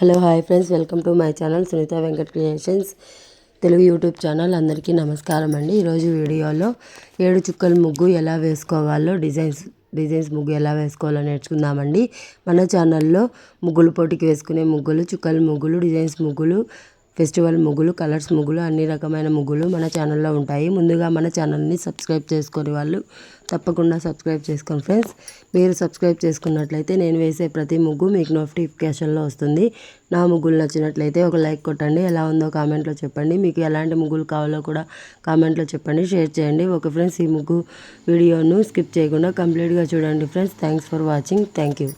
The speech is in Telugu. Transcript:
Hello hi friends. Welcome to my channel Sunitha Venkat creations Telugu YouTube channel. అందరికీ నమస్కారం అండి. ఈరోజు వీడియోలో ఏడు చుక్కల ముగ్గు ఎలా వేసుకోవాలో డిజైన్స్ డిజైన్స్ ముగ్గు ఎలా వేసుకోవాలో నేర్చుకుందామండి. మన ఛానల్లో ముగ్గులు పోటీకి వేసుకునే ముగ్గులు చుక్కల ముగ్గులు డిజైన్స్ ముగ్గులు ఫెస్టివల్ ముగ్గులు కలర్స్ ముగ్గులు అన్ని రకమైన ముగ్గులు మన ఛానల్లో ఉంటాయి. ముందుగా మన ఛానల్ని సబ్స్క్రైబ్ చేసుకునే వాళ్ళు తప్పకుండా సబ్స్క్రైబ్ చేసుకోండి ఫ్రెండ్స్. మీరు సబ్స్క్రైబ్ చేసుకున్నట్లయితే నేను వేసే ప్రతి ముగ్గు మీకు నోటిఫికేషన్లో వస్తుంది. నా ముగ్గులు నచ్చినట్లయితే ఒక లైక్ కొట్టండి. ఎలా ఉందో కామెంట్లో చెప్పండి. మీకు ఎలాంటి ముగ్గులు కావాలో కూడా కామెంట్లో చెప్పండి. షేర్ చేయండి. ఓకే ఫ్రెండ్స్ ఈ ముగ్గు వీడియోను స్కిప్ చేయకుండా కంప్లీట్గా చూడండి friends. Thanks for watching. Thank you.